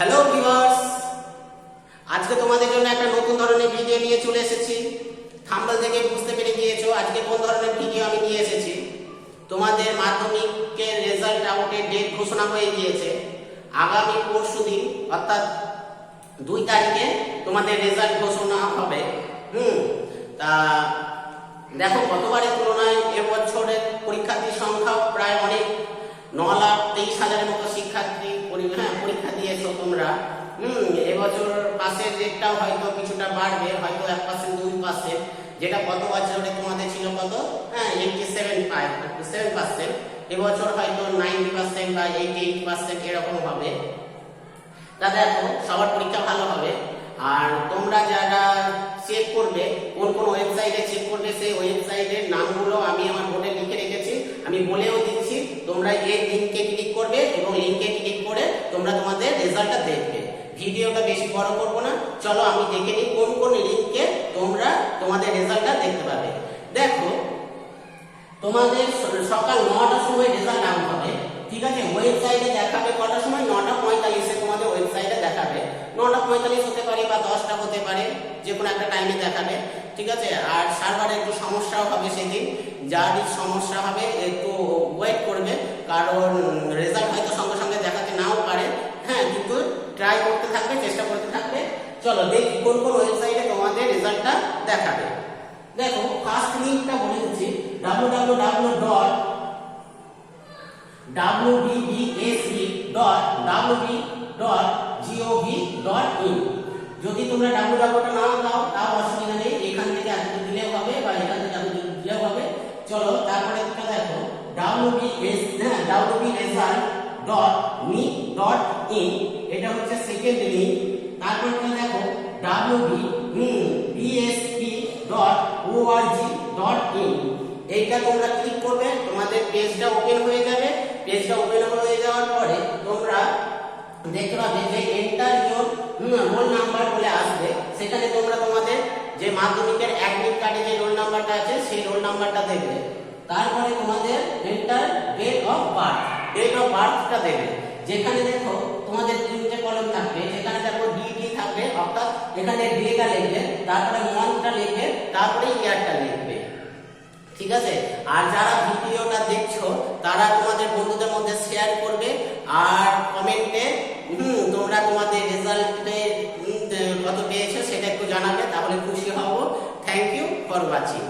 Hello viewers আজকে তোমাদের জন্য একটা নতুন ধরনের ভিডিও নিয়ে চলে এসেছি। থাম্বনেল থেকে বুঝতে পেরে গিয়েছো, আজকে কোন ধরনের ভিডিও আমি নিয়ে এসেছি। তোমাদের মাধ্যমিকের রেজাল্ট আউটের ডেট ঘোষণা হয়ে গিয়েছে। আগামী পরশু দিন, অর্থাৎ দুই তারিখে তোমাদের রেজাল্ট ঘোষণা হবে। হুম, তা দেখো, গতবারের তুলনায় এবছরের পরীক্ষার্থীর সংখ্যা প্রায় অনেক ন লাখ তেইশ হাজারের মতো শিক্ষার্থী পরি- হ্যাঁ, পরীক্ষা দিয়েছ তোমরা? হুম, এবছর পাসের রেটটাও হয়তো কিছুটা বাড়বে, হয়তো এক পার্সেন্ট দুই পার্সেন্ট যেটা গত বছরে তোমাদের ছিল কত? হ্যাঁ eighty seven five seven percent এবছর হয়তো নাইনটি পার্সেন্ট বা এইটি এইট পার্সেন্ট এরকম হবে। তা দেখো, সবার পরীক্ষা ভালো হবে। আর তোমরা যারা চেক করবে, কোন কোন ওয়েবসাইটে চেক করবে, সেই ওয়েবসাইটের নামগুলো আমি আমার বোর্ডে লিখে রেখেছি। আমি বলেও দিচ্ছি, তোমরা এই লিঙ্কে ক্লিক করবে এবং লিঙ্কে ক্লিক করে তোমরা দেখবে ভিডিওটা বেশি বড় করব না। চলো আমি দেখে নিই কোন কোন লিঙ্কে তোমরা তোমাদের রেজাল্টটা দেখতে পাবে। দেখো, তোমাদের সকাল নটার সময় রেজাল্ট আউট হবে, ঠিক আছে? ওয়েবসাইটে দেখাবে কটার সময়? নটা পঁয়তাল্লিশে তোমাদের ওয়েবসাইটে দেখাবে। নটা পঁয়তাল্লিশ হতে পারে বা দশটা হতে পারে, যে কোনো একটা টাইমে দেখাবে, ঠিক আছে? আর সার্ভারে একটু সমস্যাও হবে সেদিন। যার সমস্যা হবে, একটু ওয়েট করবে, কারণ রেজাল্ট হয়তো সঙ্গে সঙ্গে দেখাতে নাও পারে হ্যাঁ কিন্তু ট্রাই করতে থাকবে চেষ্টা করতে থাকবে। চলো দেখি কোন কোন ওয়েবসাইটে তোমাদের রেজাল্টটা দেখাবে। দেখো ফার্স্ট লিঙ্কটা বলে দিচ্ছি। www যদি তোমরা www নাও দাও তাও অসুবিধা নেই। এখান থেকে এত দিলেও হবে বা এখান থেকে এত দিলেও হবে। চলো, তারপরে দেখো। wbs হ্যাঁ wbresult.me.in এটা হচ্ছে সেকেন্ড লিঙ্ক তারপর একটা দেখো? Wb হুম bsp.org.in এইটা তোমরা ক্লিক করবে, তোমাদের পেজটা ওপেন হয়ে যাবে। পেজটা ওপেন হয়ে যাওয়ার পরে তোমরা দেখতে পাবে যে এন্টার ইওর রোল নাম্বার বলে আসবে। সেখানে তোমরা তোমাদের যে মাধ্যমিকের অ্যাডমিট কার্ডে যে রোল নাম্বারটা আছে, সেই রোল নাম্বারটা দেবে তারপরে তোমাদের এন্টার ডেট ডেট অফ বার্থটা দেবে। যেখানে দেখো তোমাদের তিনটে কলম থাকবে, যেখানে দেখো ডিটি থাকবে, অর্থাৎ এখানে ডেটা লিখবে, তারপরে মান্থটা লিখবে, তারপরে ইয়ারটা লিখবে। ঠিক আছে? আর যারা ভিডিওটা দেখছ, তারা তোমাদের বন্ধুদের মধ্যে শেয়ার করবে, আর কমেন্টে হুম, তোমরা তোমাদের রেজাল্টে কত পেয়েছ সেটা একটু জানাবে, তাহলে খুশি হব। Thank you for watching